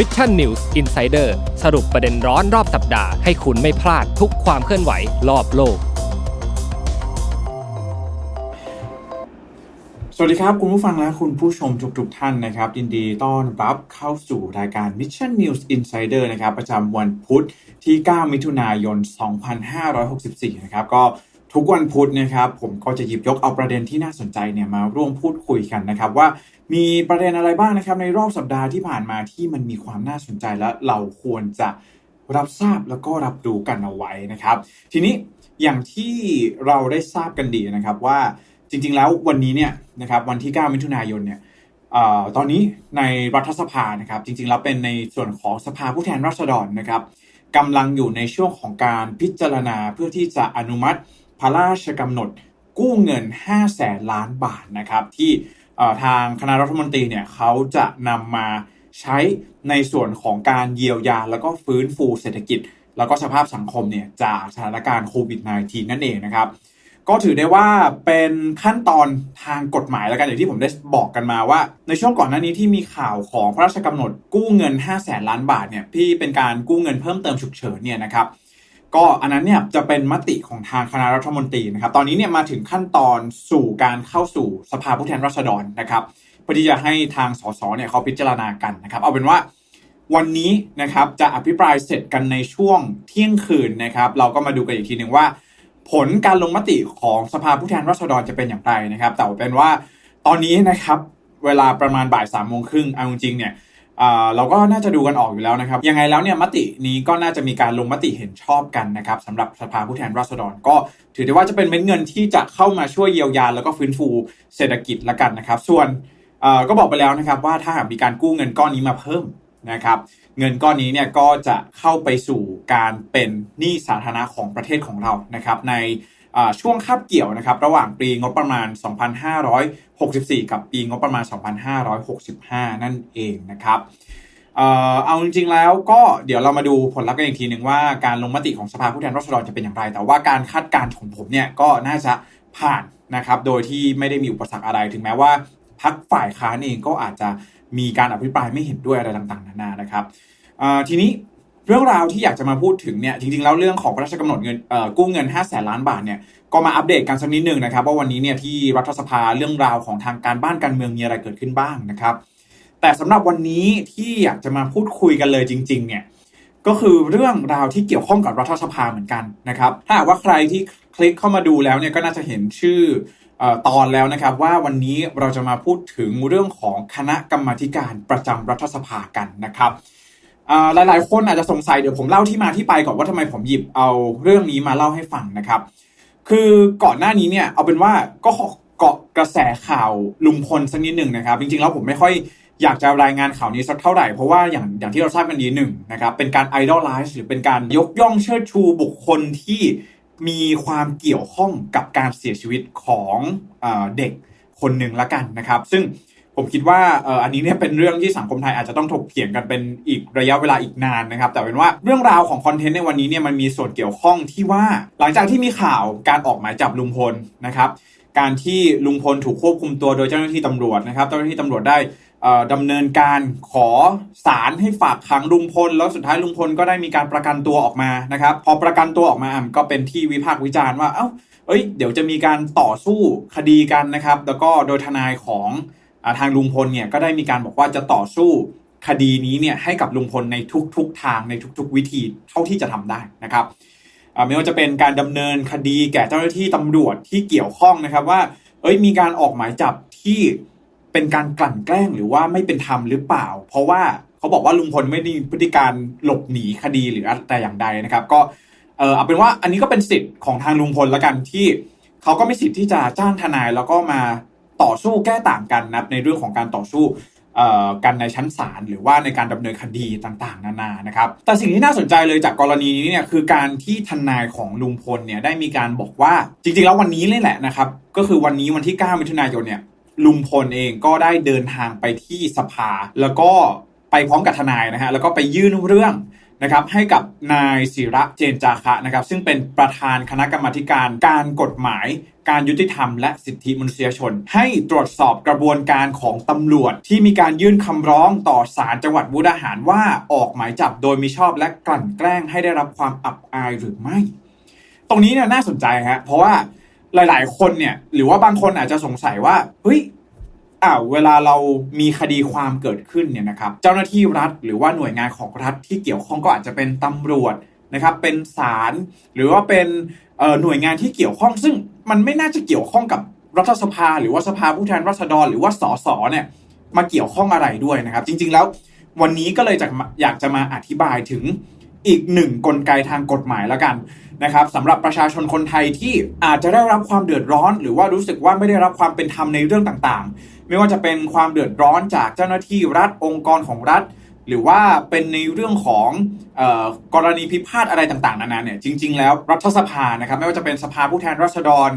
Mission News Insider สรุปประเด็นร้อนรอบสัปดาห์ให้คุณไม่พลาดทุกความเคลื่อนไหวรอบโลก สวัสดีครับ คุณผู้ฟังและคุณผู้ชมทุกๆทท่านนะครับ ยินดีต้อนรับเข้าสู่รายการ Mission News Insider นะครับ ประจำวันพุธที่ 9 มิถุนายน 2564 นะครับ ก็ทุกวันพุธนะครับ ผมก็จะหยิบยกเอาประเด็นที่น่าสนใจเนี่ยมาร่วมพูดคุยกันนะครับว่า มีประเด็นอะไรบ้างนะครับ ในรอบสัปดาห์ที่ผ่านมาที่มันมีความน่าสนใจและเราควรจะรับทราบแล้วก็รับรู้กันเอาไว้นะครับ ทีนี้อย่างที่เราได้ทราบกันดีนะครับว่าจริงๆแล้ววันนี้เนี่ยนะครับวันที่ 9 มิถุนายนเนี่ยออตอนนี้ในรัฐสภานะครับ จริงๆแล้วเป็นในส่วนของสภาผู้แทนราษฎรนะครับกำลังอยู่ในช่วงของการพิจารณาเพื่อที่จะอนุมัติพระราชกำหนดกู้เงิน5แสนล้านบาทนะครับที่ ทางคณะรัฐมนตรีเนี่ยเขาจะนำมาใช้ในส่วนของการเยียวยา แล้วก็ฟื้นฟูเศรษฐกิจ แล้วก็สภาพสังคมเนี่ยจากสถานการณ์โควิด -19 นั่นเองนะครับ ก็ถือได้ว่าเป็นขั้นตอนทางกฎหมายแล้วกันอย่างที่ผมได้บอกกันมาว่า ในช่วงก่อนหน้านี้ที่มีข่าวของพระราชกำหนดกู้เงิน 5 0 0แสนล้านบาทเนี่ยที่เป็นการกู้เงินเพิ่มเติมฉุกเฉินเนี่ยนะครับ ก็อันนั้นเนี่ยจะเป็นมติของทางคณะรัฐมนตรีนะครับ ตอนนี้เนี่ยมาถึงขั้นตอนสู่การเข้าสู่สภาผู้แทนราษฎรนะครับเพื่อที่จะให้ทางสสเนี่ยเขาพิจารณากันนะครับ เอาเป็นว่าวันนี้นะครับจะอภิปรายเสร็จกันในช่วงเที่ยงคืนนะครับ เราก็มาดูกันอีกทีหนึ่งว่า ผลการลงมติของสภาผู้แทนราษฎรจะเป็นอย่างไรนะครับ แต่ว่าเป็นว่าตอนนี้นะครับเวลาประมาณบ่ายสามโมงครึ่งเอาจริงเนี่ย เราก็น่าจะดูกันออกอยู่แล้วนะครับ ยังไงแล้วเนี่ยมตินี้ก็น่าจะมีการลงมติเห็นชอบกันนะครับสำหรับสภาผู้แทนราษฎร ก็ถือได้ว่าจะเป็นเม็ดเงินที่จะเข้ามาช่วยเยียวยาแล้วก็ฟื้นฟูเศรษฐกิจละกันนะครับ ส่วนก็บอกไปแล้วนะครับว่าถ้าหากมีการกู้เงินก้อนนี้มาเพิ่มนะครับ เงินก้อนนี้เนี่ยก็จะเข้าไปสู่การเป็นหนี้สาธารณะของประเทศของเรานะครับ ใน ช่วงคาบเกี่ยวนะครับระหว่างปีงบประมาณ 2564 กับปีงบประมาณ 2565 นั่นเองนะครับเอาจริงๆแล้วก็เดี๋ยวเรามาดูผลลัพธ์กันอีกทีหนึ่งว่าการลงมติของสภาผู้แทนราษฎรจะเป็นอย่างไร แต่ว่าการคาดการณ์ของผมเนี่ยก็น่าจะผ่านนะครับโดยที่ไม่ได้มีอุปสรรคอะไรถึงแม้ว่าพักฝ่ายค้านเองก็อาจจะมีการอภิปรายไม่เห็นด้วยอะไรต่างๆนานานะครับทีนี้ เรื่องราวที่อยากจะมาพูดถึงเนี่ยจริงๆแล้วเรื่องของพระราชกำหนดเงินกู้เงิน 5 0 0แสนล้านบาทเนี่ยก็มาอัปเดตกันสักนิดหนึ่งนะครับว่าวันนี้เนี่ยที่รัฐสภาเรื่องราวของทางการบ้านการเมืองมีอะไรเกิดขึ้นบ้างนะครับ แต่สำหรับวันนี้ที่อยากจะมาพูดคุยกันเลยจริง ๆ เนี่ยก็คือเรื่องราวที่เกี่ยวข้องกับรัฐสภาเหมือนกันนะครับ ถ้าหากว่าใครที่คลิกเข้ามาดูแล้วเนี่ยก็น่าจะเห็นชื่ออตอนแล้วนะครับว่าวันนี้เราจะมาพูดถึงเรื่องของคณะกรรมาการประจำรัฐสภากันนะครับ หลายๆ คนอาจจะสงสัยเดี๋ยวผมเล่าที่มาที่ไปก่อนว่าทำไมผมหยิบเอาเรื่องนี้มาเล่าให้ฟังนะครับ คือก่อนหน้านี้เนี่ยเอาเป็นว่าก็เกาะกระแสข่าวลุงพลสักนิดหนึ่งนะครับ จริงๆแล้วผมไม่ค่อยอยากจะรายงานข่าวนี้สักเท่าไหร่ เพราะว่าอย่างอย่างที่เราทราบกันดีหนึ่งนะครับเป็นการไอดอลไลซ์หรือเป็นการยกย่องเชิดชูบุคคลที่มีความเกี่ยวข้องกับการเสียชีวิตของอเด็กคนหนึ่งละกันนะครับ ซึ่ง ผมคิดว่าอันนี้เนี่ยเป็นเรื่องที่สังคมไทยอาจจะต้องถกเถียงกันเป็นอีกระยะเวลาอีกนานนะครับ แต่เป็นว่าเรื่องราวของคอนเทนต์ในวันนี้เนี่ยมันมีส่วนเกี่ยวข้องที่ว่า หลังจากที่มีข่าวการออกหมายจับลุงพลนะครับ การที่ลุงพลถูกควบคุมตัวโดยเจ้าหน้าที่ตำรวจนะครับ เจ้าหน้าที่ตำรวจได้ดำเนินการขอศาลให้ฝากขังลุงพล แล้วสุดท้ายลุงพลก็ได้มีการประกันตัวออกมานะครับ พอประกันตัวออกมาอะก็เป็นที่วิพากษ์วิจารณ์ว่า เอ้าเอ้ย เดี๋ยวจะมีการต่อสู้คดีกันนะครับ แล้วก็โดยทนายของ ทางลุงพลเนี่ยก็ได้มีการบอกว่าจะต่อสู้คดีนี้เนี่ยให้กับลุงพลในทุกๆทางในทุกๆ วิธีเท่าที่จะทำได้นะครับไม่ว่าจะเป็นการดำเนินคดีแก่เจ้าหน้าที่ตำรวจที่เกี่ยวข้องนะครับว่า เอ้ยมีการออกหมายจับที่เป็นการกลั่นแกล้งหรือว่าไม่เป็นธรรมหรือเปล่า เพราะว่าเขาบอกว่าลุงพลไม่ได้มีพฤติการหลบหนีคดีหรือแต่อย่างใดนะครับ ก็เออเอาเป็นว่าอันนี้ก็เป็นสิทธิ์ของทางลุงพลแล้วกันที่เขาก็ไม่สิทธิ์ที่จะจ้างทนายแล้วก็มา ต่อสู้แก้ต่างกันนับในเรื่องของการต่อสู้กันในชั้นศาลหรือว่าในการดำเนินคดีต่างๆ นานานะครับ แต่สิ่งที่น่าสนใจเลยจากกรณีนี้เนี่ยคือการที่ทนายของลุงพลเนี่ยได้มีการบอกว่าจริงๆแล้ววันนี้เลยแหละนะครับ ก็คือวันนี้วันที่ 9 มิถุนายนเนี่ยลุงพลเองก็ได้เดินทางไปที่สภา แล้วก็ไปพร้อมกับทนายนะฮะแล้วก็ไปยื่นเรื่อง นะครับให้กับนายศิระเจนจาคะนะครับซึ่งเป็นประธานคณะกรรมาการการกฎหมาย การยุติธรรมและสิทธิมนุษยชน ให้ตรวจสอบกระบวนการของตำรวจ ที่มีการยื่นคำร้องต่อศาลจังหวัดมุกดาหารว่าออกหมายจับโดยมิชอบและกลั่นแกล้งให้ได้รับความอับอายหรือไม่ ตรงนี้เนี่ยน่าสนใจฮะเพราะว่าหลาย ๆ คนเนี่ยหรือว่าบางคนอาจจะสงสัยว่าเฮ้ย อ้าเวลาเรามีคดีความเกิดขึ้นเนี่ยนะครับเจ้าหน้าที่รัฐ หรือว่าหน่วยงานของรัฐที่เกี่ยวข้องก็อาจจะเป็นตำรวจนะครับเป็นศาลหรือว่าเป็นหน่วยงานที่เกี่ยวข้อง ซึ่งมันไม่น่าจะเกี่ยวข้องกับรัฐสภา หรือว่าสภาผู้แทนราษฎร หรือว่าสสเนี่ยมาเกี่ยวข้องอะไรด้วยนะครับ จริง ๆ แล้ววันนี้ก็เลยจะอยากจะมาอธิบายถึง อีกหนึ่งกลไกทางกฎหมายแล้วกันนะครับสำหรับประชาชนคนไทยที่อาจจะได้รับความเดือดร้อน หรือว่ารู้สึกว่าไม่ได้รับความเป็นธรรมในเรื่องต่างๆ ไม่ว่าจะเป็นความเดือดร้อนจากเจ้าหน้าที่รัฐองค์กรของรัฐ หรือว่าเป็นในเรื่องของออกรณีพิพาทอะไรต่างๆนานาเนี่ยจริง ๆ แล้วรัฐสภานะครับไม่ว่าจะเป็นสภาผู้แทนราษฎร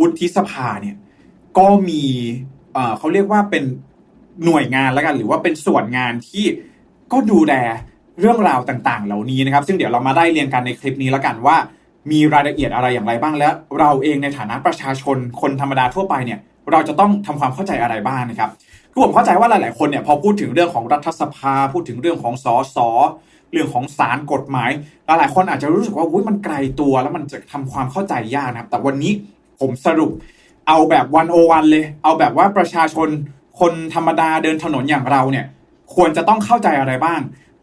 วุฒิสภาเนี่ยก็มีเขาเรียกว่าเป็นหน่วยงานแล้วกัน หรือว่าเป็นส่วนงานที่ก็ดูแล เรื่องราวต่างๆ เหล่านี้นะครับ ซึ่งเดี๋ยวเรามาได้เรียงกันในคลิปนี้แล้วกันว่า มีรายละเอียดอะไรอย่างไรบ้างและเราเองในฐานะประชาชนคนธรรมดาทั่วไปเนี่ยเราจะต้องทำความเข้าใจอะไรบ้างนะครับคือผมเข้าใจว่าหลาย ๆ คนเนี่ยพอพูดถึงเรื่องของรัฐสภา พูดถึงเรื่องของสสเรื่องของศาลกฎหมาย หลาย ๆ คนอาจจะรู้สึกว่าอุ้ยมันไกลตัวแล้วมันจะทำความเข้าใจยากนะครับ แต่วันนี้ผมสรุปเอาแบบวันโอวันเลย เอาแบบว่าประชาชนคนธรรมดาเดินถนนอย่างเราเนี่ย ควรจะต้องเข้าใจอะไรบ้าง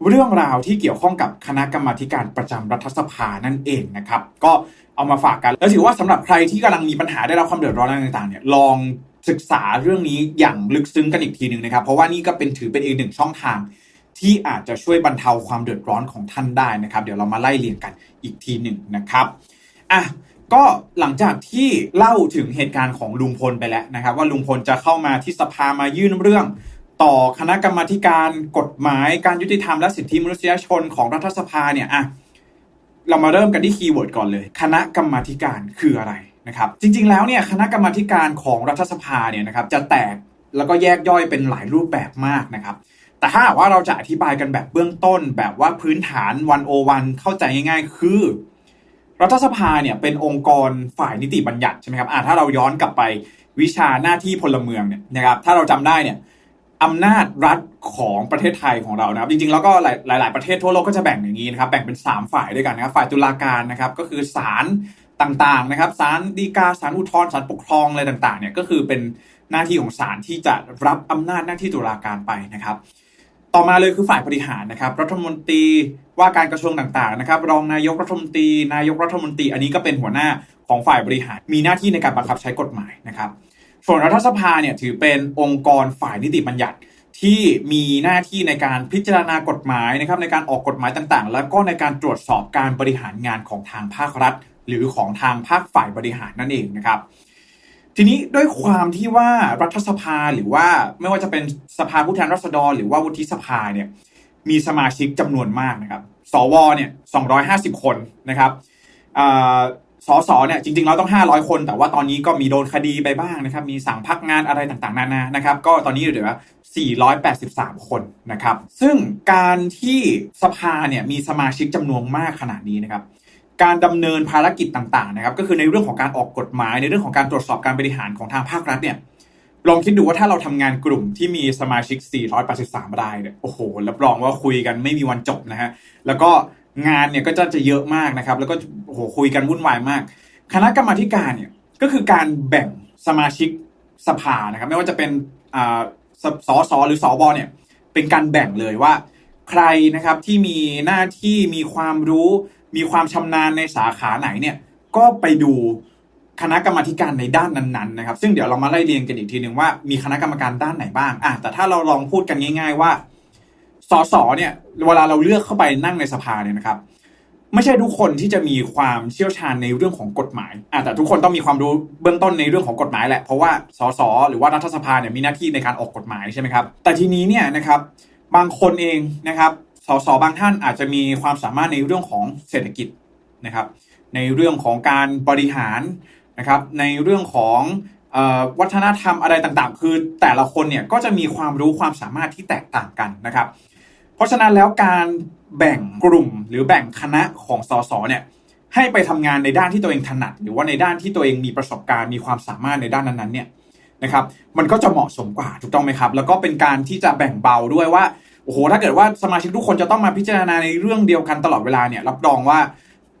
เรื่องราวที่เกี่ยวข้องกับคณะกรรมาการประจำรัฐสภานั่นเองนะครับ ก็เอามาฝากกัน แล้วถือว่าสำหรับใครที่กำลังมีปัญหาได้รับความเดือดร้อนอะไรต่างๆเนี่ยลองศึกษาเรื่องนี้อย่างลึกซึ้งกันอีกทีหนึ่งนะครับ เพราะว่านี่ก็เป็นถือเป็นอีกหนึ่งช่องทาง ที่อาจจะช่วยบรรเทาความเดือดร้อนของท่านได้นะครับ เดี๋ยวเรามาไล่เรียงกันอีกทีหนึ่งนะครับอะก็หลังจากที่เล่าถึงเหตุการณ์ของลุงพลไปแล้วนะครับ ว่าลุงพลจะเข้ามาที่สภามายื่นเรื่อง ต่อคณะกรรมาการกฎหมายการยุติธรรมและสิทธิมนุษยชนของรัฐสภาเนี่ยอะเรามาเริ่มกันที่คีย์เวิร์ดก่อนเลย คณะกรรมาการคืออะไรนะครับ จริง ๆ แล้วเนี่ยคณะกรรมาการของรัฐสภาเนี่ยนะครับจะแตกแล้วก็แยกย่อยเป็นหลายรูปแบบมากนะครับ แต่ถ้าว่าเราจะอธิบายกันแบบเบื้องต้น แบบว่าพื้นฐานวันโอวันเข้าใจง่าย ๆ คือ รัฐสภาเนี่ยเป็นองค์กรฝ่ายนิติบัญญัติใช่ไหมครับอ่าถ้าเราย้อนกลับไปวิชาหน้าที่พลเมืองเนี่ยนะครับ ถ้าเราจำได้เนี่ย อำนาจรัฐของประเทศไทยของเรานะครับ จริงๆ แล้วก็หลายหลาย ๆ ประเทศทั่วโลกก็จะแบ่งอย่างนี้นะครับ แบ่งเป็น 3 ฝ่ายด้วยกันนะครับ ฝ่ายตุลาการนะครับ ก็คือศาลต่างๆนะครับศาลฎีกาศาลอุทธรณ์ศาลปกครองอะไรต่างๆเนี่ยก็คือเป็นหน้าที่ของศาลที่จะรับอำนาจหน้าที่ตุลาการไปนะครับ ต่อมาเลยคือฝ่ายบริหารนะครับ รัฐมนตรีว่าการกระทรวงต่างๆนะครับ รองนายกรัฐมนตรี นายกรัฐมนตรี อันนี้ก็เป็นหัวหน้าของฝ่ายบริหาร มีหน้าที่ในการบังคับใช้กฎหมายนะครับ ส่วนรัฐสภาเนี่ยถือเป็นองค์กรฝ่ายนิติบัญญัติที่มีหน้าที่ในการพิจารณากฎหมายนะครับในการออกกฎหมายต่างๆ แล้วก็ในการตรวจสอบการบริหารงานของทางภาครัฐ หรือของทางภาคฝ่ายบริหารนั่นเองนะครับ ทีนี้ด้วยความที่ว่ารัฐสภาหรือว่าไม่ว่าจะเป็นสภาผู้แทนราษฎร หรือว่าวุฒิสภาเนี่ยมีสมาชิกจำนวนมากนะครับ สวเนี่ย250คนนะครับ สสเนี่ยจริงๆเราต้อง 500 คน แต่ว่าตอนนี้ก็มีโดนคดีไปบ้างนะครับ มีสั่งพักงานอะไรต่างๆนานานะครับ ก็ตอนนี้เหลือ 483 คนนะครับ ซึ่งการที่สภาเนี่ยมีสมาชิกจำนวนมากขนาดนี้นะครับ การดำเนินภารกิจต่างๆนะครับ ก็คือในเรื่องของการออกกฎหมาย ในเรื่องของการตรวจสอบการบริหารของทางภาครัฐเนี่ยลองคิดดูว่าถ้าเราทำงานกลุ่มที่มีสมาชิก 483 รายเนี่ย โอ้โห รับรองว่าคุยกันไม่มีวันจบนะฮะ แล้วก็ งานเนี่ยก็จะจะเยอะมากนะครับ แล้วก็โหคุยกันวุ่นวายมาก คณะกรรมาธิการเนี่ยก็คือการแบ่งสมาชิกสภานะครับ ไม่ว่าจะเป็นอ่าสสหรือสวเนี่ยเป็นการแบ่งเลยว่า ใครนะครับที่มีหน้าที่มีความรู้ มีความชำนาญในสาขาไหนเนี่ยก็ไปดูคณะกรรมาธิการในด้านนั้นๆนะครับ ซึ่งเดี๋ยวเรามาไล่เรียงกันอีกทีหนึ่งว่ามีคณะกรรมการด้านไหนบ้างอะแต่ถ้าเราลองพูดกันง่าย ๆ ว่า สสเนี่ยเวลาเราเลือกเข้าไปนั่งในสภาเนี่ยนะครับ ไม่ใช่ทุกคนที่จะมีความเชี่ยวชาญในเรื่องของกฎหมายอะแต่ทุกคนต้องมีความรู้เบื้องต้นในเรื่องของกฎหมายแหละเพราะว่าสสหรือว่ารัฐสภาเนี่ยมีหน้าที่ในการออกกฎหมายใช่ไหมครับแต่ทีนี้เนี่ยนะครับบางคนเองนะครับสสบางท่านอาจจะมีความสามารถในเรื่องของเศรษฐกิจนะครับ ในเรื่องของการบริหารนะครับ ในเรื่องของออวัฒนธรรมอะไรต่างๆ คือแต่ละคนเนี่ยก็จะมีความรู้ความสามารถที่แตกต่างกันนะครับ เพราะฉะนั้นแล้วการแบ่งกลุ่มหรือแบ่งคณะของสสเนี่ยให้ไปทำงานในด้านที่ตัวเองถนัด หรือว่าในด้านที่ตัวเองมีประสบการณ์มีความสามารถในด้านนั้นๆเนี่ยนะครับมันก็จะเหมาะสมกว่าถูกต้องไหมครับ แล้วก็เป็นการที่จะแบ่งเบาด้วยว่าโอ้โหถ้าเกิดว่าสมาชิกทุกคนจะต้องมาพิจารณาในเรื่องเดียวกันตลอดเวลาเนี่ยรับรองว่า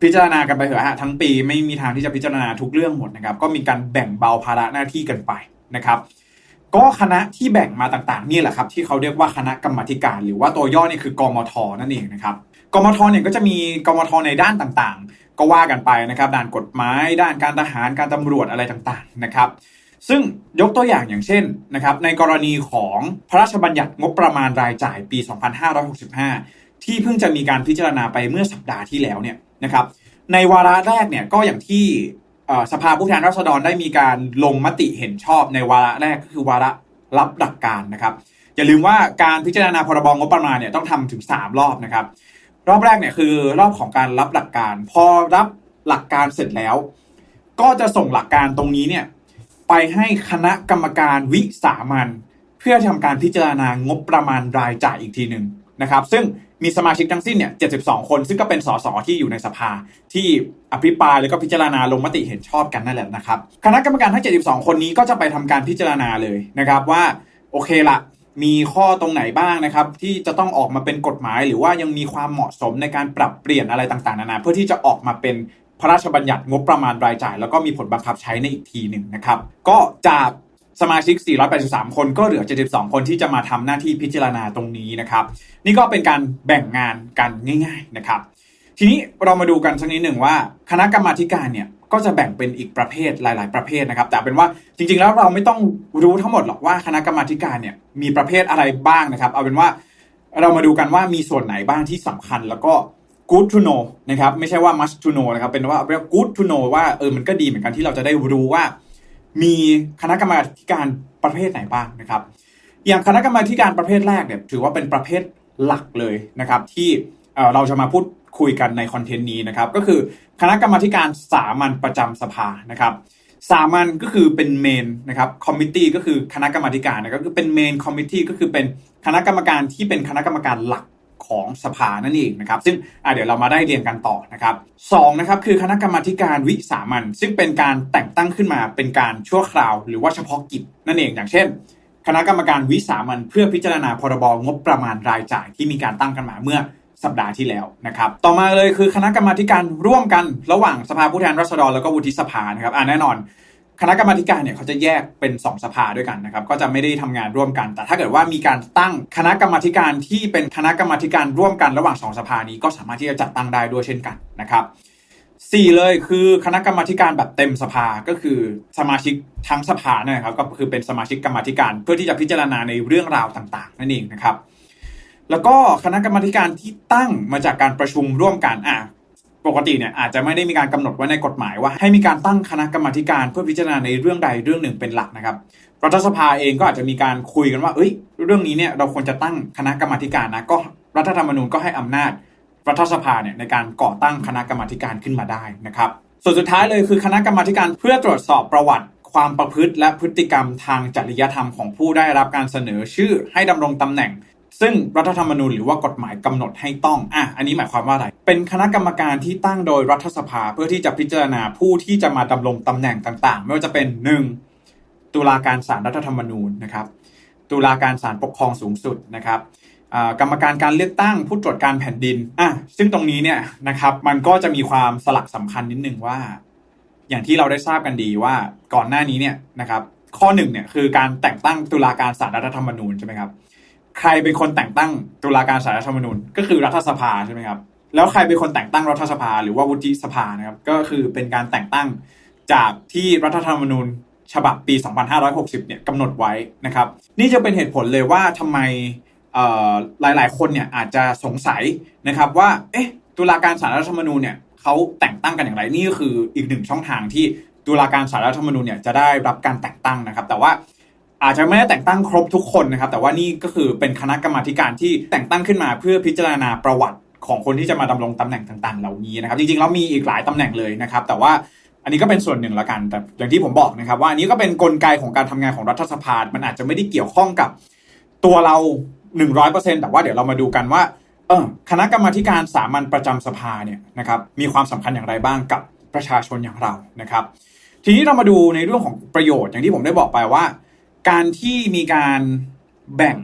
พิจารณากันไปเถอะฮะทั้งปีไม่มีทางที่จะพิจารณาทุกเรื่องหมดนะครับก็มีการแบ่งเบาภาระหน้าที่กันไปนะครับ ก็คณะที่แบ่งมาต่างๆนี่แหละครับที่เขาเรียกว่าคณะกรรมการ หรือว่าตัวย่อนี่คือกมทนั่นเองนะครับกมทเนี่ยก็จะมีกมทในด้านต่างๆ ก็ว่ากันไปนะครับด้านกฎหมาย ด้านการทหารการตำรวจอะไรต่างๆนะครับซึ่งยกตัวอย่างอย่างเช่นนะครับในกรณีของพระราชบัญญัติงบประมาณรายจ่ายปี 2565 ที่เพิ่งจะมีการพิจารณาไปเมื่อสัปดาห์ที่แล้วเนี่ยนะครับในวาระแรกเนี่ยก็อย่างที่ สภาผู้แทนราษฎรได้มีการลงมติเห็นชอบในวาระแรกก็คือวาระรับหลักการนะครับอย่าลืมว่าการพิจารณาพรบงบประมาณเนี่ยต้องทำถึง 3 รอบนะครับ รอบแรกเนี่ยคือรอบของการรับหลักการ พอรับหลักการเสร็จแล้ว ก็จะส่งหลักการตรงนี้เนี่ยไปให้คณะกรรมการวิสามันเพื่อทำการพิจารณางบประมาณรายจ่ายอีกทีหนึ่งนะครับ ซึ่ง มีสมาชิกทั้งสิ้นเนี่ย72 คน ซึ่งก็เป็นสสที่อยู่ในสภา ที่อภิปรายแล้วก็พิจารณาลงมติเห็นชอบกันนั่นแหละนะครับ คณะกรรมการทั้ง 72 คนนี้ก็จะไปทำการพิจารณาเลยนะครับว่าโอเคละมีข้อตรงไหนบ้างนะครับ ที่จะต้องออกมาเป็นกฎหมาย หรือว่ายังมีความเหมาะสมในการปรับเปลี่ยนอะไรต่างๆนานาเพื่อที่จะออกมาเป็นพระราชบัญญัติงบประมาณรายจ่าย แล้วก็มีผลบังคับใช้ในอีกทีหนึ่งนะครับ ก็จาก สมาชิก 483 คนก็เหลือ 72 คนที่จะมาทำหน้าที่พิจารณาตรงนี้นะครับ นี่ก็เป็นการแบ่งงานกันง่าย ๆนะครับ ทีนี้เรามาดูกันสักนิดหนึ่งว่า คณะกรรมาการเนี่ยก็จะแบ่งเป็นอีกประเภทหลาย ๆ ประเภทนะครับ แต่เป็นว่าจริง ๆ แล้วเราไม่ต้องรู้ทั้งหมดหรอกว่าคณะกรรมาการเนี่ยมีประเภทอะไรบ้างนะครับ เอาเป็นว่าเรามาดูกันว่ามีส่วนไหนบ้างที่สำคัญแล้วก็ good to know นะครับ ไม่ใช่ว่า must to know นะครับ เป็นว่าเอาเป็นว่า good to know ว่าเออมันก็ดีเหมือนกันที่เราจะได้รู้ว่า มีคณะกรรมาการประเภทไหนบ้างนะครับ อย่างคณะกรรมาการประเภทแรกเนี่ยถือว่าเป็นประเภทหลักเลยนะครับ ที่เราจะมาพูดคุยกันในคอนเทนต์นี้นะครับ ก็คือคณะกรรมาการสามัญประจำสภานะครับสามัญก็คือเป็นเมนนะครับคอมมิตี้ก็คือคณะกรรมการนะครับก็คือเป็นเมนคอมมิตี้ก็คือเป็นคณะกรรมการที่เป็นคณะกรรมการหลัก ของสภานั่นเองนะครับ ซึ่งเดี๋ยวเรามาได้เรียนกันต่อนะครับสองนะครับคือคณะกรรมาการวิสามัญซึ่งเป็นการแต่งตั้งขึ้นมาเป็นการชั่วคราว หรือว่าเฉพาะกิจนั่นเองอย่างเช่น คณะกรรมการวิสามันเพื่อพิจารณาพรบงบประมาณรายจ่ายที่มีการตั้งกันมาเมื่อสัปดาห์ที่แล้วนะครับ ต่อมาเลยคือคณะกรรมาการร่วมกันระหว่างสภาผู้แทนราษฎรแล้วก็วุฒิสภานะครับอ่าแน่นอน คณะกรรมการเนี่ยเขาจะแยกเป็น 2 สภาด้วยกันนะครับ ก็จะไม่ได้ทำงานร่วมกัน แต่ถ้าเกิดว่ามีการตั้งคณะกรรมการที่เป็นคณะกรรมการร่วมกันระหว่าง 2 สภานี้ก็สามารถที่จะจัดตั้งได้ด้วยเช่นกันนะครับสี่เลยคือคณะกรรมการแบบเต็มสภาก็คือสมาชิกทั้งสภาเนี่ยนะครับก็คือเป็นสมาชิกกรรมธิการเพื่อที่จะพิจารณาในเรื่องราวต่าง ๆ นั่นเองนะครับ แล้วก็คณะกรรมการที่ตั้งมาจากการประชุมร่วมกันอะ ปกติเนี่ยอาจจะไม่ได้มีการกำหนดไว้ในกฎหมายว่าให้มีการตั้งคณะกรรมาการเพื่อพิจารณาในเรื่องใดเรื่องหนึ่งเป็นหลักนะครับรัฐสภาเองก็อาจจะมีการคุยกันว่า เอ้ย เรื่องนี้เนี่ยเราควรจะตั้งคณะกรรมาการนะก็รัฐธรรมนูญก็ให้อำนาจ รัฐสภาเนี่ยในการก่อตั้งคณะกรรมาการขึ้นมาได้นะครับ ส่วนสุดท้ายเลยคือคณะกรรมาการเพื่อตรวจสอบประวัติความประพฤติและพฤติกรรมทางจริยธรรมของผู้ได้รับการเสนอชื่อให้ดำรงตำแหน่ง ซึ่งรัฐธรรมนูญหรือว่ากฎหมายกำหนดให้ต้องอะอันนี้หมายความว่าอะไร เป็นคณะกรรมการที่ตั้งโดยรัฐสภาเพื่อที่จะพิจารณาผู้ที่จะมาดำรงตำแหน่งต่างๆ ไม่ว่าจะเป็น 1. ตุลาการศาลรัฐธรรมนูญนะครับตุลาการศาลปกครองสูงสุดนะครับกรรมการการเลือกตั้งผู้ตรวจการแผ่นดินอะซึ่งตรงนี้เนี่ยนะครับมันก็จะมีความสลักสำคัญนิดนึงว่า อย่างที่เราได้ทราบกันดีว่าก่อนหน้านี้เนี่ยนะครับข้อหนึ่งเนี่ยคือการแต่งตั้งตุลาการศาลรัฐธรรมนูญใช่ไหมครับ ใครเป็นคนแต่งตั้งตุลาการศาลรัฐธรรมนูญก็คือรัฐสภาใช่ไหมครับแล้วใครเป็นคนแต่งตั้งรัฐสภาหรือว่าวุฒิสภานะครับก็คือเป็นการแต่งตั้งจากที่รัฐธรรมนูญฉบับปี 2560 เนี่ยกำหนดไว้นะครับ นี่จะเป็นเหตุผลเลยว่าทำไมหลายๆ คนเนี่ยอาจจะสงสัยนะครับว่าเอ๊ะตุลาการศาลรัฐธรรมนูญเนี่ยเขาแต่งตั้งกันอย่างไรนี่ก็คืออีกหนึ่งช่องทางที่ตุลาการศาลรัฐธรรมนูญเนี่ยจะได้รับการแต่งตั้งนะครับ แต่ว่า อาจจะไม่ได้แต่งตั้งครบทุกคนนะครับ แต่ว่านี่ก็คือเป็นคณะกรรมาการที่แต่งตั้งขึ้นมาเพื่อพิจารณาประวัติของคนที่จะมาดำรงตำแหน่งต่าง ๆ เหล่านี้นะครับ จริงๆแล้วมีอีกหลายตำแหน่งเลยนะครับ แต่ว่าอันนี้ก็เป็นส่วนหนึ่งละกัน แต่อย่างที่ผมบอกนะครับ ว่าอันนี้ก็เป็นกลไกของการทำงานของรัฐสภา มันอาจจะไม่ได้เกี่ยวข้องกับตัวเรา 100%แต่ว่าเดี๋ยวเรามาดูกันว่าเออคณะกรรมาการสามัญประจำสภาเนี่ยนะครับมีความสำคัญอย่างไรบ้างกับประชาชนอย่างเรานะครับ ทีนี้เรามาดูในเรื่องของประโยชน์อย่างที่ผมได้บอกไปว่า การที่มีการแบ่ง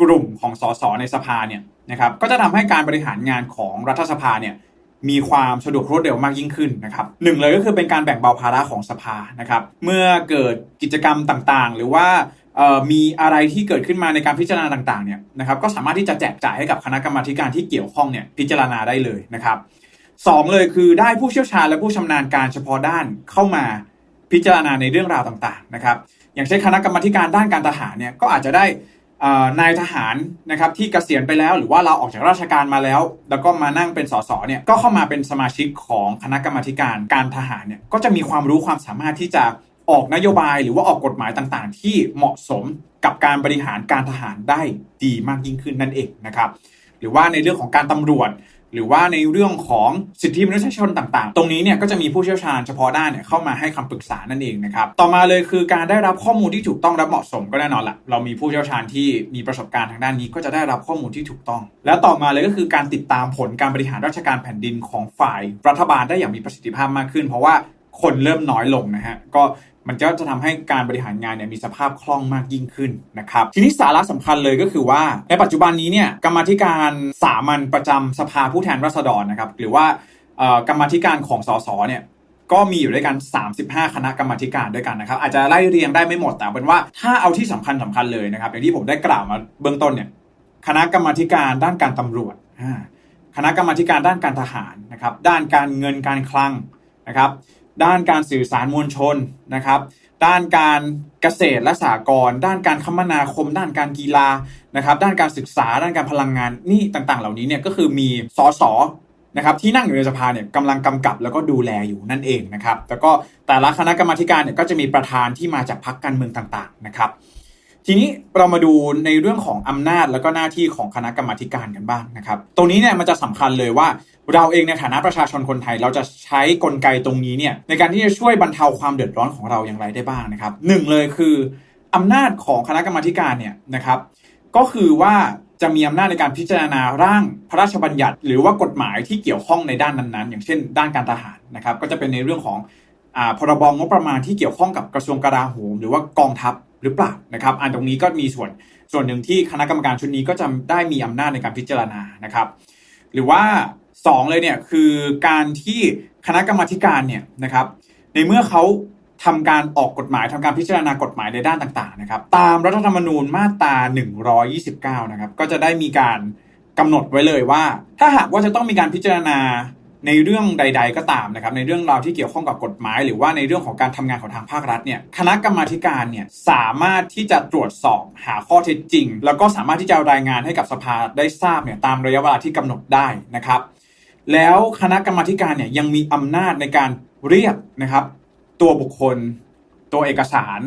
กลุ่มของสสในสภาเนี่ยนะครับก็จะทำให้การบริหารงานของรัฐสภาเนี่ยมีความสะดวกรวดเร็วมากยิ่งขึ้นนะครับหนึ่งเลยก็คือเป็นการแบ่งเบาภาระของสภานะครับ เมื่อเกิดกิจกรรมต่างๆ หรือว่าเอ่อมีอะไรที่เกิดขึ้นมาในการพิจารณาต่างๆเนี่ยนะครับก็สามารถที่จะแจกจ่ายให้กับคณะกรรมาธิการที่เกี่ยวข้องเนี่ยพิจารณาได้เลยนะครับสองเลยคือได้ผู้เชี่ยวชาญและผู้ชำนาญการเฉพาะด้านเข้ามาพิจารณาในเรื่องราวต่างๆนะครับ อย่างเช่นคณะกรรมการด้านการทหารเนี่ยก็อาจจะได้นายทหารนะครับที่เกษียณไปแล้ว หรือว่าเราออกจากราชการมาแล้ว แล้วก็มานั่งเป็นสสเนี่ยก็เข้ามาเป็นสมาชิกของคณะกรรมการการทหารเนี่ยก็จะมีความรู้ความสามารถที่จะออกนโยบายหรือว่าออกกฎหมายต่างๆ ที่เหมาะสมกับการบริหารการทหารได้ดีมากยิ่งขึ้นนั่นเองนะครับหรือว่าในเรื่องของการตำรวจ หรือว่าในเรื่องของสิทธิมนุษยชนต่างๆ ตรงนี้เนี่ยก็จะมีผู้เชี่ยวชาญเฉพาะด้านเนี่ยเข้ามาให้คำปรึกษานั่นเองนะครับ ต่อมาเลยคือการได้รับข้อมูลที่ถูกต้องและเหมาะสมก็แน่นอนละเรามีผู้เชี่ยวชาญที่มีประสบการณ์ทางด้านนี้ก็จะได้รับข้อมูลที่ถูกต้อง แล้วต่อมาเลยก็คือการติดตามผลการบริหารราชการแผ่นดินของฝ่ายรัฐบาลได้อย่างมีประสิทธิภาพมากขึ้น เพราะว่าคนเริ่มน้อยลงนะฮะก็ มันก็จะทำให้การบริหารงานเนี่ยมีสภาพคล่องมากยิ่งขึ้นนะครับ ทีนี้สาระสำคัญเลยก็คือว่า ในปัจจุบันนี้เนี่ยกรรมธิการสามัญประจำสภาผู้แทนราษฎรนะครับหรือว่ากรรมธิการของสสเนี่ยก็มีอยู่ด้วยกัน 35 คณะกรรมธิการด้วยกันนะครับ อาจจะไล่เรียงได้ไม่หมดแต่เป็นว่าถ้าเอาที่สำคัญสำคัญเลยนะครับ อย่างที่ผมได้กล่าวมาเบื้องต้นเนี่ยคณะกรรมธิการด้านการตำรวจ คณะกรรมธิการด้านการทหารนะครับ ด้านการเงินการคลังนะครับ ด้านการสื่อสารมวลชนนะครับ ด้านการเกษตรและสหกรณ์ด้านการคมนาคม ด้านการกีฬานะครับ ด้านการศึกษา ด้านการพลังงานนี่ต่างๆ เหล่านี้เนี่ยก็คือมีสสนะครับที่นั่งอยู่ในสภาเนี่ยกำลังกำกับแล้วก็ดูแลอยู่นั่นเองนะครับแล้วก็แต่ละคณะกรรมาการเนี่ยก็จะมีประธานที่มาจากพรรคการเมืองต่างๆนะครับทีนี้เรามาดูในเรื่องของอำนาจแล้วก็หน้าที่ของคณะกรรมาการกันบ้างนะครับ ตรงนี้เนี่ยมันจะสำคัญเลยว่า เราเองในฐานะประชาชนคนไทย เราจะใช้กลไกตรงนี้เนี่ยในการที่จะช่วยบรรเทาความเดือดร้อนของเราอย่างไรได้บ้างนะครับหนึ่งเลยคืออำนาจของคณะกรรมาการเนี่ยนะครับก็คือว่าจะมีอำนาจในการพิจารณาร่างพระราชบัญญัติ หรือว่ากฎหมายที่เกี่ยวข้องในด้านนั้นๆ อย่างเช่น ด้านการทหารนะครับก็จะเป็นในเรื่องของอพรบงบประมาณที่เกี่ยวข้องกับกระทรวงกลาโหม หรือว่ากองทัพหรือเปล่านะครับอันตรงนี้ก็มีส่วนส่วนหนึ่งที่คณะกรรมการชุดนี้ก็จะได้มีอำนาจในการพิจารณานะครับ หรือว่า สองเลยเนี่ยคือการที่คณะกรรมาธิการเนี่ยนะครับ ในเมื่อเขาทำการออกกฎหมายทำการพิจารณากฎหมายในด้านต่างๆนะครับ ตามรัฐธรรมนูญมาตรา 129 นะครับ ก็จะได้มีการกำหนดไว้เลยว่า ถ้าหากว่าจะต้องมีการพิจารณาในเรื่องใด ๆ ก็ตามนะครับ ในเรื่องราวที่เกี่ยวข้องกับกฎหมาย หรือว่าในเรื่องของการทำงานของทางภาครัฐเนี่ยคณะกรรมาธิการเนี่ยสามารถที่จะตรวจสอบหาข้อเท็จจริง แล้วก็สามารถที่จะรายงานให้กับสภาได้ทราบเนี่ยตามระยะเวลาที่กำหนดได้นะครับ แล้วคณะกรรมาธิการเนี่ยยังมีอำนาจในการเรียกนะครับ ตัวบุคคล ตัวเอกสาร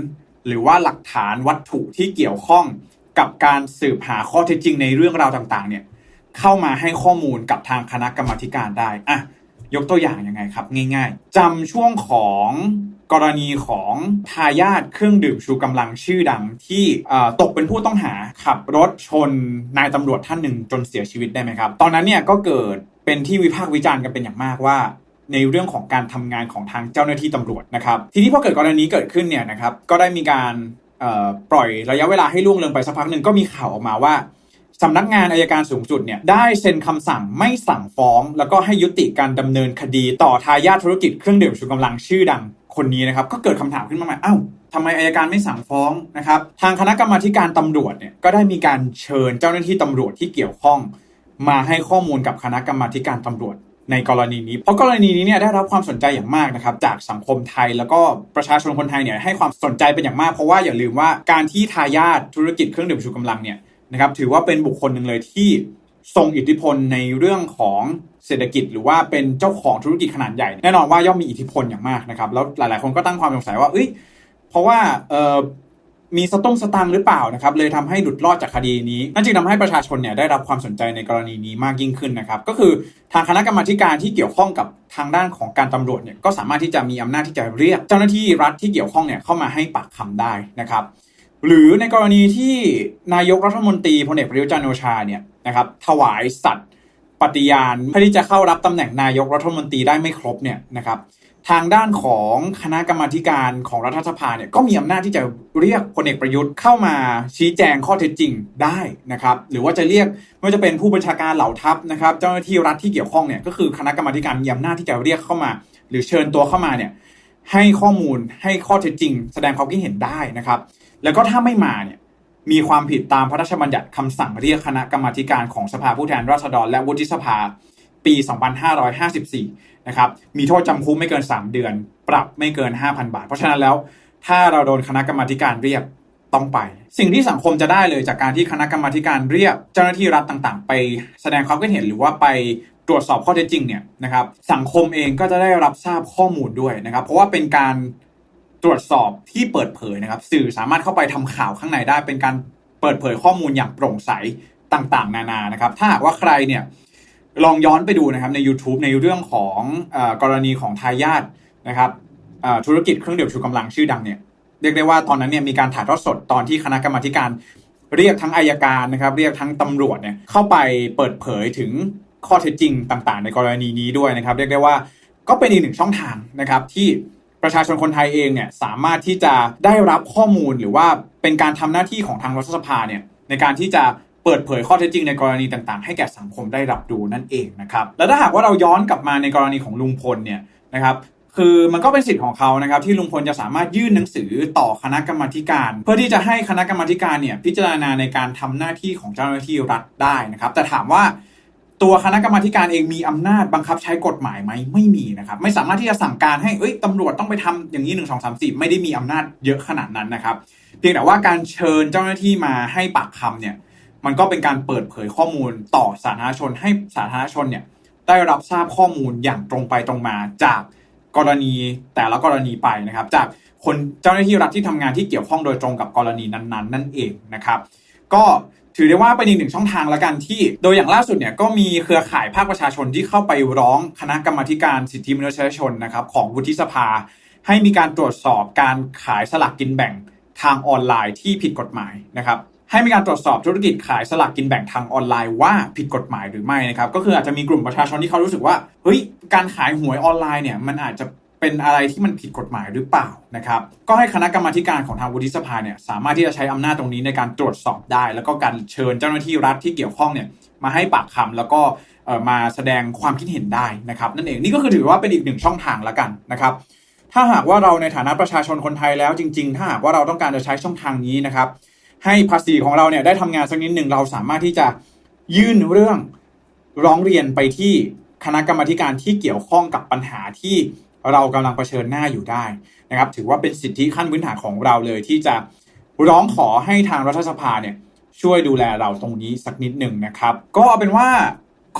หรือว่าหลักฐานวัตถุที่เกี่ยวข้องกับการสืบหาข้อเท็จจริงในเรื่องราวต่างๆ เนี่ยเข้ามาให้ข้อมูลกับทางคณะกรรมาธิการได้อะยกตัวอย่างยังไงครับ ง่าย ๆจำช่วงของกรณีของทายาทเครื่องดื่มชูกำลังชื่อดังที่ตกเป็นผู้ต้องหาขับรถชนนายตำรวจท่านหนึ่งจนเสียชีวิตได้ไหมครับ ตอนนั้นเนี่ยก็เกิด เป็นที่วิพากษ์วิจารณ์กันเป็นอย่างมากว่า ในเรื่องของการทำงานของทางเจ้าหน้าที่ตำรวจนะครับ ทีนี้พอเกิดกรณีเกิดขึ้นเนี่ยนะครับก็ได้มีการปล่อยระยะเวลาให้ล่วงเลยไปสักพักหนึ่งก็มีข่าวออกมาว่าสำนักงานอายการสูงสุดเนี่ยได้เซ็นคำสั่งไม่สั่งฟ้อง แล้วก็ให้ยุติการดำเนินคดีต่อทายาทธุรกิจเครื่องดื่มชูกำลังชื่อดังคนนี้นะครับ ก็เกิดคำถามขึ้นมาใหม่อ้าวทำไมอายการไม่สั่งฟ้องนะครับ ทางคณะกรรมาการตำรวจเนี่ยก็ได้มีการเชิญเจ้าหน้าที่ตำรวจที่เกี่ยวข้อง มาให้ข้อมูลกับคณะกรรมาธิการตำรวจในกรณีนี้ เพราะกรณีนี้เนี่ยได้รับความสนใจอย่างมากนะครับจากสังคมไทยแล้วก็ประชาชนคนไทยเนี่ยให้ความสนใจเป็นอย่างมากเพราะว่าอย่าลืมว่าการที่ทายาทธุรกิจเครื่องดื่มชูกำลังเนี่ยนะครับถือว่าเป็นบุคคลหนึ่งเลยที่ทรงอิทธิพลในเรื่องของเศรษฐกิจ หรือว่าเป็นเจ้าของธุรกิจขนาดใหญ่ แน่นอนว่าย่อมมีอิทธิพลอย่างมากนะครับแล้วหลายๆ คนก็ตั้งความสงสัยว่าเอ้ยเพราะว่าเออ มีสต้งสตังหรือเปล่านะครับเลยทำให้หลุดรอดจากคดีนี้นั่นจึงทำให้ประชาชนเนี่ยได้รับความสนใจในกรณีนี้มากยิ่งขึ้นนะครับ ก็คือทางคณะกรรมาการที่เกี่ยวข้องกับทางด้านของการตำรวจเนี่ยก็สามารถที่จะมีอำนาจที่จะเรียก เจ้าหน้าที่รัฐที่เกี่ยวข้องเนี่ยเข้ามาให้ปากคำได้นะครับหรือในกรณีที่นายกรัฐมนตรีพลเอกประยุจันทร์โอชาเนี่ยนะครับถวายสัตย์ปฏิญาณเพื่อที่จะเข้ารับตำแหน่งนายกรัฐมนตรีได้ไม่ครบเนี่ยนะครับ ทางด้านของคณะกรรมาการของรัฐสภาเนี่ยก็มีอำนาจที่จะเรียกพลเอกประยุทธ์เข้ามาชี้แจงข้อเท็จจริงได้นะครับ หรือว่าจะเรียกไม่ว่าจะเป็นผู้บัญชาการเหล่าทัพนะครับ เจ้าหน้าที่รัฐที่เกี่ยวข้องเนี่ยก็คือคณะกรรมาการมีอำนาจที่จะเรียกเข้ามา หรือเชิญตัวเข้ามาเนี่ยให้ข้อมูลให้ข้อเท็จจริง แสดงความคิดเห็นได้นะครับ แล้วก็ถ้าไม่มาเนี่ยมีความผิดตามพระราชบัญญัติคำสั่งเรียกคณะกรรมาการของสภาผู้แทนราษฎรและวุฒิสภาปี 2554 นะครับมีโทษจำคุกไม่เกิน 3 เดือน ปรับไม่เกิน 5,000 บาท เพราะฉะนั้นแล้ว ถ้าเราโดนคณะกรรมาการเรียกต้องไป สิ่งที่สังคมจะได้เลยจากการที่คณะกรรมาการเรียก เจ้าหน้าที่รัฐต่างๆ ไปแสดงความคิดเห็นหรือว่าไปตรวจสอบข้อเท็จจริงเนี่ยนะครับสังคมเองก็จะได้รับทราบข้อมูลด้วยนะครับ เพราะว่าเป็นการตรวจสอบที่เปิดเผยนะครับ สื่อสามารถเข้าไปทำข่าวข้างในได้ เป็นการเปิดเผยข้อมูลอย่างโปร่งใสต่างๆ นานานะครับ ถ้าหากว่าใครเนี่ย ลองย้อนไปดูนะครับใน YouTube ในเรื่องของอกรณีของทายาทนะครับธุรกิจเครื่องดื่มชูกำลังชื่อดังเนี่ยเรียกได้ว่าตอนนั้นเนี่ยมีการถ่ายทอดสดตอนที่คณะกรรมาการเรียกทั้งอายการนะครับเรียกทั้งตำรวจเนี่ยเข้าไปเปิดเผยถึงข้อเท็จจริงต่างๆ ในกรณีนี้ด้วยนะครับ เรียกได้ว่าก็เป็นอีกหนึ่งช่องทางนะครับที่ประชาชนคนไทยเองเนี่ยสามารถที่จะได้รับข้อมูลหรือว่าเป็นการทำหน้าที่ของทางรัฐสภาเนี่ยในการที่จะ เปิดเผยข้อเท็จจริงในกรณีต่างๆ ให้แก่สังคมได้รับรู้นั่นเองนะครับแล้วถ้าหากว่าเราย้อนกลับมาในกรณีของลุงพลเนี่ยนะครับคือมันก็เป็นสิทธิ์ของเขานะครับที่ลุงพลจะสามารถยื่นหนังสือต่อคณะกรรมการ เพื่อที่จะให้คณะกรรมการเนี่ยพิจารณาในการทำหน้าที่ของเจ้าหน้าที่รัฐได้นะครับแต่ถามว่าตัวคณะกรรมการเองมีอำนาจบังคับใช้กฎหมายไหมไม่มีนะครับไม่สามารถที่จะสั่งการให้เอ้ยตำรวจต้องไปทำอย่างนี้หนึ่งสองสามสี่ไม่ได้มีอำนาจเยอะขนาดนั้นนะครับ เพียงแต่ว่าการเชิญเจ้าหน้าที่มาให้ปากคำเนี่ย มันก็เป็นการเปิดเผยข้อมูลต่อสาธารณชนให้สาธารณชนเนี่ยได้รับทราบข้อมูลอย่างตรงไปตรงมาจากกรณีแต่ละกรณีไปนะครับ จากคนเจ้าหน้าที่รัฐที่ทำงานที่เกี่ยวข้องโดยตรงกับกรณีนั้นๆ นั่นเองนะครับ ก็ถือได้ว่าเป็นอีกหนึ่งช่องทางละกันที่ โดยอย่างล่าสุดเนี่ยก็มีเครือข่ายภาคประชาชนที่เข้าไปร้องคณะกรรมการสิทธิมนุษยชนนะครับของวุฒิสภา ให้มีการตรวจสอบการขายสลากกินแบ่งทางออนไลน์ที่ผิดกฎหมายนะครับ ให้มีการตรวจสอบธุรกิจขายสลากกินแบ่งทางออนไลน์ว่าผิดกฎหมายหรือไม่นะครับ ก็คืออาจจะมีกลุ่มประชาชนที่เขารู้สึกว่าเฮ้ยการขายหวยออนไลน์เนี่ยมันอาจจะเป็นอะไรที่มันผิดกฎหมายหรือเปล่านะครับ ก็ให้คณะกรรมาการของทางวุฒิสภาเนี่ยสามารถที่จะใช้อำนาจตรงนี้ในการตรวจสอบได้ แล้วก็การเชิญเจ้าหน้าที่รัฐที่เกี่ยวข้องเนี่ยมาให้ปากคำแล้วก็เอ่อมาแสดงความคิดเห็นได้นะครับ นั่นเองนี่ก็คือถือว่าเป็นอีกหนึ่งช่องทางละกันนะครับถ้าหากว่าเราในฐานะประชาชนคนไทยแล้วจริง ๆ ถ้าหากว่าเราต้องการจะใช้ช่องทางนี้นะครับ ให้ภาษีของเราเนี่ยได้ทำงานสักนิดหนึ่งเราสามารถที่จะยื่นเรื่องร้องเรียนไปที่คณะกรรมการที่เกี่ยวข้องกับปัญหาที่เรากำลังเผชิญหน้าอยู่ได้นะครับ ถือว่าเป็นสิทธิขั้นพื้นฐานของเราเลยที่จะร้องขอให้ทางรัฐสภาเนี่ยช่วยดูแลเราตรงนี้สักนิดหนึ่งนะครับ ก็เอาเป็นว่า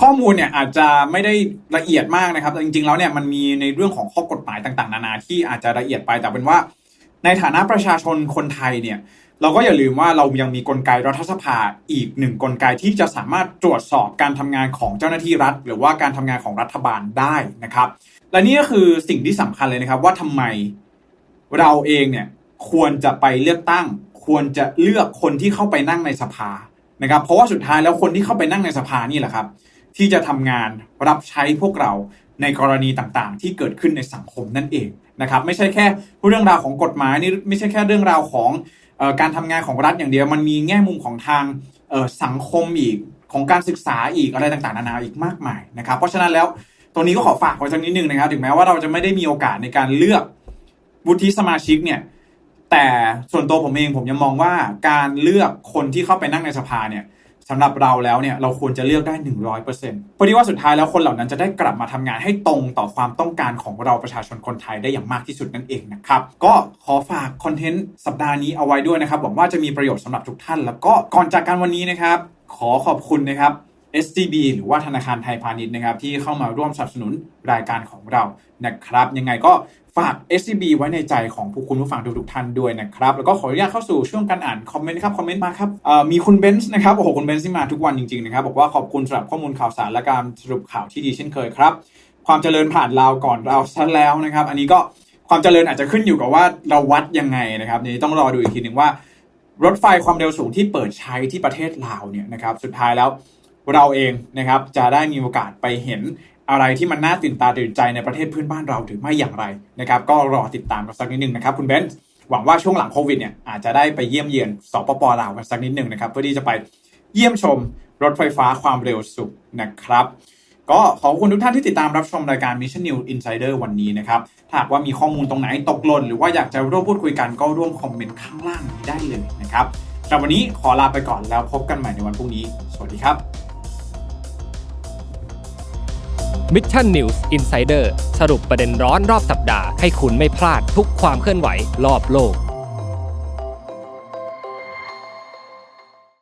ข้อมูลเนี่ยอาจจะไม่ได้ละเอียดมากนะครับแต่จริงๆแล้วเนี่ยมันมีในเรื่องของข้อกฎหมายต่าง ๆ นานาที่อาจจะละเอียดไปแต่เป็นว่า ในฐานะประชาชนคนไทยเนี่ย เราก็อย่าลืมว่าเรายังมีกลไกรัฐสภาอีกหนึ่งกลไกที่จะสามารถตรวจสอบการทำงานของเจ้าหน้าที่รัฐ หรือว่าการทำงานของรัฐบาลได้นะครับ และนี่ก็คือสิ่งที่สำคัญเลยนะครับ ว่าทำไมเราเองเนี่ยควรจะไปเลือกตั้ง ควรจะเลือกคนที่เข้าไปนั่งในสภานะครับ เพราะว่าสุดท้ายแล้วคนที่เข้าไปนั่งในสภานี่แหละครับ ที่จะทำงานรับใช้พวกเราในกรณีต่างๆ ที่เกิดขึ้นในสังคมนั่นเองนะครับ ไม่ใช่แค่เรื่องราวของกฎหมายนี่ไม่ใช่แค่เรื่องราวของ การทำงานของรัฐอย่างเดียว มันมีแง่มุมของทางสังคมอีกของการศึกษาอีกอะไรต่างๆนานาอีกมากมายนะครับ เพราะฉะนั้นแล้วตรงนี้ก็ขอฝากไว้สักนิดนึงนะครับ ถึงแม้ว่าเราจะไม่ได้มีโอกาสในการเลือกวุฒิสมาชิกเนี่ยแต่ส่วนตัวผมเองผมยังมองว่าการเลือกคนที่เข้าไปนั่งในสภาเนี่ย สำหรับเราแล้วเนี่ยเราควรจะเลือกได้ 100%เพราะที่ว่าสุดท้ายแล้วคนเหล่านั้นจะได้กลับมาทำงานให้ตรงต่อความต้องการของเราประชาชนคนไทยได้อย่างมากที่สุดนั่นเองนะครับ ก็ขอฝากคอนเทนต์สัปดาห์นี้เอาไว้ด้วยนะครับหวังว่าจะมีประโยชน์สำหรับทุกท่าน แล้วก็ก่อนจากการวันนี้นะครับ ขอขอบคุณนะครับ SCB หรือว่าธนาคารไทยพาณิชย์นะครับที่เข้ามาร่วมสนับสนุนรายการของเรานะครับ ยังไงก็ฝาก SCB ไว้ในใจของผู้คุณผู้ฟังทุกๆท่านด้วยนะครับ แล้วก็ขออนุญาตเข้าสู่ช่วงการอ่านคอมเมนต์ครับคอมเมนต์มาครับมีคุณเบนซ์นะครับโอ้โหคุณเบนซ์ที่มาทุกวันจริงๆนะครับบอกว่าขอบคุณสำหรับข้อมูลข่าวสารและการสรุปข่าวที่ดีเช่นเคยครับ ความเจริญผ่านเราก่อนเราซะแล้วนะครับ อันนี้ก็ความเจริญอาจจะขึ้นอยู่กับว่าเราวัดยังไงนะครับนี่ต้องรอดูอีกทีหนึ่งว่ารถไฟความเร็วสูงที่เปิดใช้ที่ประเทศลาวเนี่ยนะครับสุดท้ายแล้ว เราเองนะครับจะได้มีโอกาสไปเห็นอะไรที่มันน่าตื่นตาตื่นใจในประเทศเพื่อนบ้านเราหรือไม่อย่างไรนะครับก็รอติดตามกันสักนิดนึงนะครับคุณเบนซ์หวังว่าช่วงหลังโควิดเนี่ยอาจจะได้ไปเยี่ยมเยือนสปปลาวกันสักนิดนึงนะครับเพื่อที่จะไปเยี่ยมชมรถไฟฟ้าความเร็วสูงนะครับก็ขอบคุณทุกท่านที่ติดตามรับชมรายการ Mission New Insider วันนี้นะครับ ถ้าหากว่ามีข้อมูลตรงไหนตกหล่นหรือว่าอยากจะร่วมพูดคุยกันก็ร่วมคอมเมนต์ข้างล่างนี้ได้เลยนะครับสำหรับวันนี้ขอลาไปก่อนแล้วพบกันใหม่ในวันพรุ่งนี้ สวัสดีครับ Mission News Insider สรุปประเด็นร้อนรอบสัปดาห์ให้คุณไม่พลาดทุกความเคลื่อนไหวรอบโลก